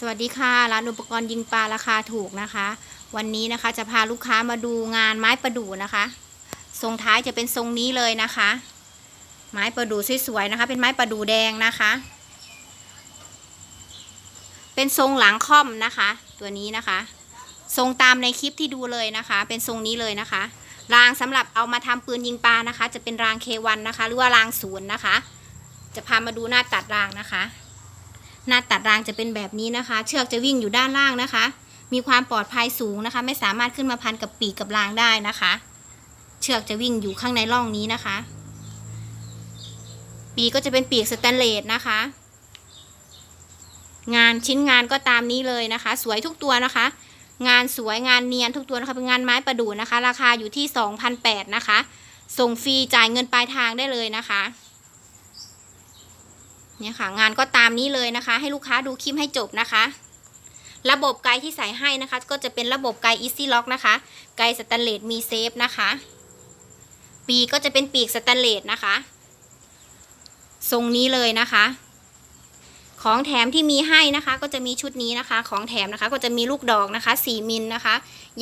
สวัสดีค่ะร้านอุปกรณ์ยิงปลาราคาถูกนะคะ วันนี้นะคะจะพาลูกค้ามาดูงานไม้ประดู่นะคะ ทรงท้ายจะเป็นทรงนี้เลยนะคะ ไม้ประดู่สวยๆนะคะ เป็นไม้ประดู่แดงนะคะ เป็นทรงหลังค่อมนะคะ ตัวนี้นะคะ ทรงตามในคลิปที่ดูเลยนะคะ เป็นทรงนี้เลยนะคะ รางสำหรับเอามาทำปืนยิงปลานะคะ จะเป็นรางเควันนะคะ หรือว่ารางศูนย์นะคะ จะพามาดูหน้าตัดรางนะคะ หน้าตัดรางจะเป็นแบบนี้นะคะ เชือกจะวิ่งอยู่ด้านล่างนะคะ มีความปลอดภัยสูงนะคะ ไม่สามารถขึ้นมาพันกับปีกกับรางได้นะคะ เชือกจะวิ่งอยู่ข้างในร่องนี้นะคะ ปีกก็จะเป็นปีกสแตนเลสนะคะ งานชิ้นงานก็ตามนี้เลยนะคะ สวยทุกตัวนะคะ งานสวยงานเนียนทุกตัวนะคะเป็นงานไม้ประดู่นะคะ ราคาอยู่ที่2,008นะคะ ส่งฟรีจ่ายเงินปลายทางได้เลยนะคะ เนี่ยค่ะ งานก็ตามนี้เลยนะคะ ให้ลูกค้าดูคลิปให้จบนะคะ ระบบไกด์ที่ใส่ให้นะคะ ก็จะเป็นระบบไกด์ Easy Lock นะคะ ไกด์สแตนเลสมีเซฟนะคะ ปีกก็จะเป็นปีกสแตนเลสนะคะ ทรงนี้เลยนะคะ ของแถมที่มีให้นะคะ ก็จะมีชุดนี้นะคะ ของแถมนะคะ ก็จะมีลูกดอกนะคะ 4 มิลนะคะ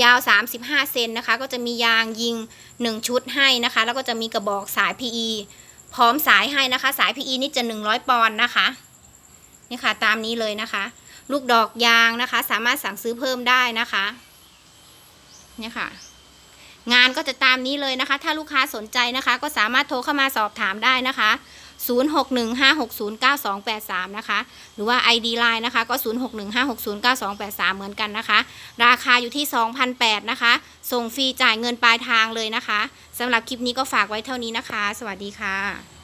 ยาว 35 เซนนะคะ ก็จะมียางยิง 1 ชุดให้นะคะ แล้วก็จะมีกระบอกสาย PE พร้อมสายให้นะคะ สาย PE นี่จะ 100 ปอนด์นะคะ นี่ค่ะ ตามนี้เลยนะคะ ลูกดอกยางนะคะ สามารถสั่งซื้อเพิ่มได้นะคะ เนี่ยค่ะ งานก็จะตามนี้เลยนะคะ ถ้าลูกค้าสนใจนะคะ ก็สามารถโทรเข้ามาสอบถามได้นะคะ 0615609283 นะคะ หรือว่า ID Line นะคะ ก็ 0615609283 เหมือนกันนะคะ ราคาอยู่ที่ 2,008นะคะ ส่งฟรีจ่ายเงินปลายทางเลยนะคะสำหรับคลิปนี้ก็ฝากไว้เท่านี้นะคะ สวัสดีค่ะ